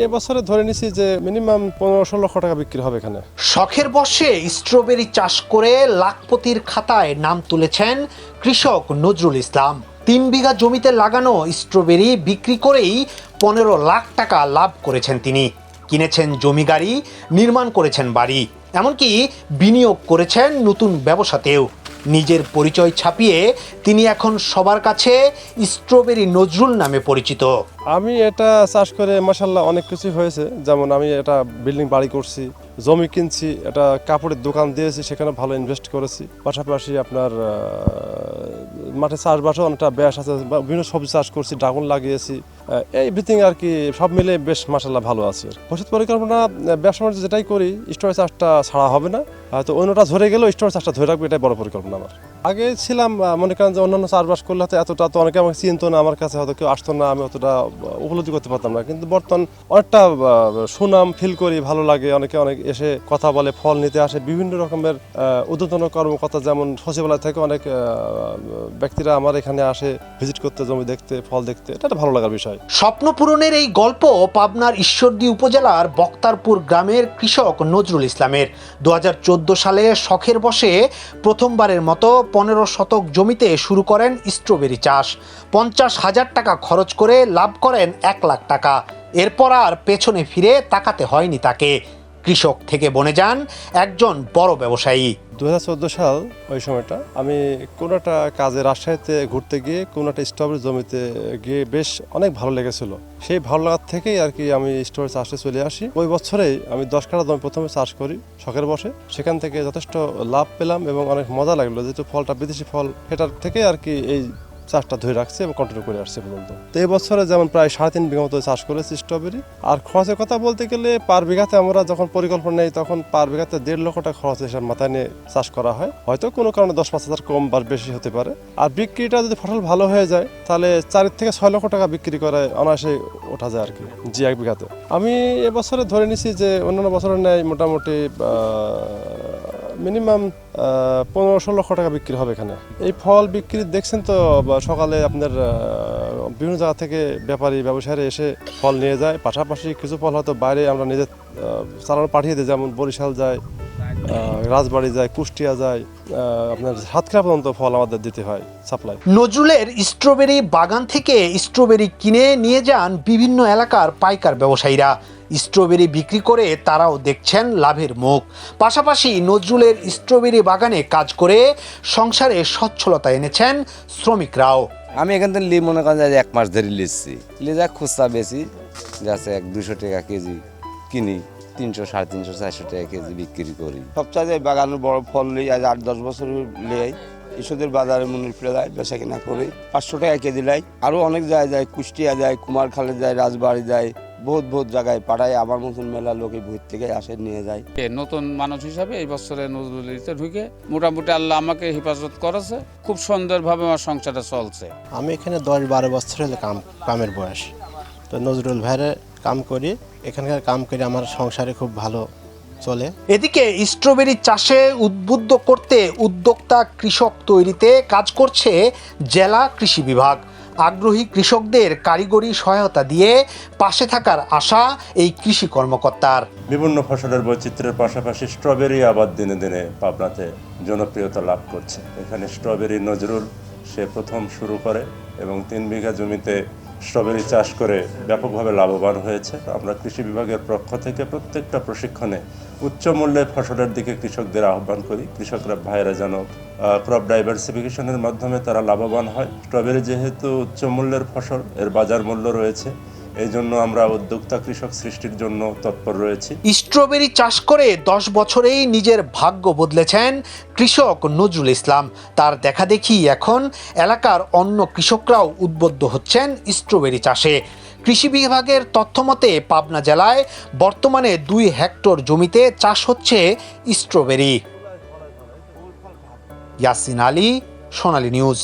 এবছরে ধরে নিছি যে মিনিমাম পনেরোশো লক্ষ টাকা বিক্রি হবে এখানে। শখের বশে স্ট্রবেরি চাষ করে লাখপতির খাতায় নাম তুলেছেন কৃষক নজরুল ইসলাম। তিন বিঘা জমিতে লাগানো স্ট্রবেরি বিক্রি করেই পনেরো লাখ টাকা লাভ করেছেন তিনি। কিনেছেন জমি গাড়ি, নির্মাণ করেছেন বাড়ি, এমনকি বিনিয়োগ করেছেন নতুন ব্যবসাতেও। নিজের পরিচয় ছাপিয়ে তিনি এখন সবার কাছে স্ট্রবেরি নজরুল নামে পরিচিত। আমি এটা চাষ করে মাসাল্লাহ অনেক কিছু হয়েছে। যেমন আমি এটা বিল্ডিং বাড়ি করছি। জমি কিনছি এটা কাপড়ের দোকান দিয়েছি, সেখানে ভালো ইনভেস্ট করেছি। পাশাপাশি আপনার মাঠে চাষবাসও অনেকটা ব্যাস আছে বিভিন্ন সবজি চাষ করছি, ড্রাগন লাগিয়েছি এভরিথিং আর কি, সব মিলে বেশ মাসাল্লাহ ভালো আছে ভবিষ্যৎ পরিকল্পনা ব্যবসা যেটাই করি স্টোরেজ চাষটা ছাড়া হবে না। হয়তো অন্যটা ধরে গেলেও স্টোরেজ চাষটা ধরে রাখবে, এটাই বড় পরিকল্পনা আমার। আগে ছিলাম মনে করেন যে অন্যান্য চাষবাস করলে হয়তো এতটা তো অনেকে আমাকে চিনতো না, আমার কাছে হয়তো কেউ আসতো না, আমি অতটা উপলব্ধি করতে পারতাম না। কিন্তু বর্তমান অনেকটা সুনাম ফিল করি, ভালো লাগে, অনেকে অনেক এসে কথা বলে, ফল নিতে আসে, বিভিন্ন রকমের ঊর্ধ্বতন কর্মকর্তা যেমন সচিবালয় থেকে অনেক ব্যক্তিরা আমার এখানে আসে ভিজিট করতে, জমি দেখতে, ফল দেখতে, এটা একটা ভালো লাগার বিষয়। স্বপ্ন পূরণের এই গল্প পাবনার ঈশ্বরদী উপজেলার বক্তারপুর গ্রামের কৃষক নজরুল ইসলামের। দু হাজার চোদ্দ সালে শখের বসে প্রথমবারের মতো পনেরো শতক জমিতে শুরু করেন স্ট্রবেরি চাষ। পঞ্চাশ হাজার টাকা খরচ করে লাভ করেন এক লাখ টাকা। এরপর আর পেছনে ফিরে তাকাতে হয়নি তাকে। কৃষক থেকে বনে যান একজন বড় ব্যবসায়ী। দু হাজার চোদ্দ সাল ওই সময়টা আমি কোনো একটা কাজে রাজশাহীতে ঘুরতে গিয়ে কোনো একটা স্ট্রবেরি জমিতে গিয়ে বেশ অনেক ভালো লেগেছিল। সেই ভালো লাগার থেকেই আর কি আমি স্ট্রবেরি চাষে চলে আসি। ওই বছরেই আমি দশ কাঠা জমি প্রথমে চাষ করি শখের বসে। সেখান থেকে যথেষ্ট লাভ পেলাম এবং অনেক মজা লাগল, যেহেতু ফলটা বিদেশি ফল, সেটার থেকে আর কি এই চাষটা ধরে রাখছে এবং কন্টিনিউ করে আসছে পর্যন্ত তো। এই বছরে যেমন প্রায় সাড়ে তিন বিঘা মতো চাষ করেছি স্ট্রবেরি আর খরচের কথা বলতে গেলে পার বিঘাতে আমরা যখন পরিকল্পনা নেই তখন পার বিঘাতে দেড় লক্ষ টাকা খরচ হিসাব মাথায় নিয়ে চাষ করা হয়। হয়তো কোনো কারণে দশ পাঁচ হাজার কম বা বেশি হতে পারে। আর বিক্রিটা যদি ফসল ভালো হয়ে যায়, তাহলে চার থেকে ছয় লক্ষ টাকা বিক্রি করে অনায়াসে ওঠা যায় আর কি জি এক বিঘাতে। আমি এবছরে ধরে নিছি যে অন্যান্য বছরের ন্যায় মোটামুটি মিনিমাম পনেরোশো লক্ষ টাকা বিক্রি হবে এখানে। এই ফল বিক্রি দেখছেন তো সকালে আপনার বিভিন্ন জায়গা থেকে ব্যাপারী ব্যবসায়ীরা এসে ফল নিয়ে যায়। পাশাপাশি কিছু ফল হয়তো বাইরে আমরা নিজের চালানো পাঠিয়ে দিই, যেমন বরিশাল যায় রাজবাড়ি যায়, কুষ্টিয়া যায় আপনার সাতক্ষীরা পর্যন্ত ফল আমাদের দিতে হয় সাপ্লাই নজরুলের স্ট্রবেরি বাগান থেকে স্ট্রবেরি কিনে নিয়ে যান বিভিন্ন এলাকার পাইকার ব্যবসায়ীরা। স্ট্রবেরি বিক্রি করে তারাও দেখছেন লাভের মুখ। পাশাপাশি নজরুলের স্ট্রবেরি বাগানে কাজ করে সংসারে সচ্ছলতা এনেছেন শ্রমিকরাও। আমি এখান থেকে লি মনে করেন যে এক মাস ধরে লিখছি লিজা খুচরা বেশি যাচ্ছে এক দুশো টাকা কেজি কিনি তিনশো সাড়ে তিনশো চারশো টাকা কেজি বিক্রি করি। সবচাইতে বাগানের বড় ফল লই আজ আট দশ বছর লেই ঈশ্বরের বাজারে মনির ফিরে যায় বেচা কিনা করি। পাঁচশো টাকা কেজি লাই। আরও অনেক জায়গায় যায় কুষ্টিয়া যায় কুমারখালে যায় রাজবাড়ি যায় বহুত বহুত জায়গায় পাঠায়। আমার মতন মেলা লোক ভূত থেকে আসে নিয়ে যায়। নতুন মানুষ হিসাবে এই বছরে নজরুলিতে ঢুকে। মোটামুটি আল্লাহ আমাকে হেফাজত করেছে। খুব সুন্দরভাবে আমার সংসারটা চলছে। আমি এখানে দশ বারো বছর হলো কাম কামের বয়স। তো নজরুল ভাইয়ের কাম করি এখানকার কাম করে আমার সংসারে খুব ভালো চলে। এদিকে স্ট্রবেরি চাষে উদ্বুদ্ধ করতে উদ্যোক্তা কৃষক তৈরিতে কাজ করছে জেলা কৃষি বিভাগ। আগ্রহী কৃষকদের কারিগরি সহায়তা দিয়ে পাশে থাকার আশা এই কৃষি কর্মকর্তার। বিভিন্ন ফসলের বৈচিত্র্যের পাশাপাশি স্ট্রবেরি আবাদ দিনে দিনে পাবনাতে জনপ্রিয়তা লাভ করছে। এখানে স্ট্রবেরি নজরুল সে প্রথম শুরু করে এবং তিন বিঘা জমিতে স্ট্রবেরি চাষ করে ব্যাপকভাবে লাভবান হয়েছে। আমরা কৃষি বিভাগের পক্ষ থেকে প্রত্যেকটা প্রশিক্ষণে উচ্চ মূল্যের ফসলের দিকে কৃষকদের আহ্বান করি। কৃষকরা ভাইরা যেন ক্রপ ডাইভার্সিফিকেশনের মাধ্যমে তারা লাভবান হয়। স্ট্রবেরি যেহেতু উচ্চ মূল্যের ফসল, এর বাজার মূল্য রয়েছে। এই জন্য আমরা উদ্যোক্তা কৃষক সৃষ্টির জন্য তৎপর রয়েছি। স্ট্রবেরি চাষ করে দশ বছরেই নিজের ভাগ্য বদলেছেন কৃষক নজরুল ইসলাম। তার দেখা দেখি এখন এলাকার অন্য কৃষকরাও উদ্বুদ্ধ হচ্ছেন স্ট্রবেরি চাষে। কৃষি বিভাগের তথ্যমতে পাবনা জেলায় বর্তমানে দুই হেক্টর জমিতে চাষ হচ্ছে স্ট্রবেরি। ইয়াসিন আলী, সোনালী নিউজ।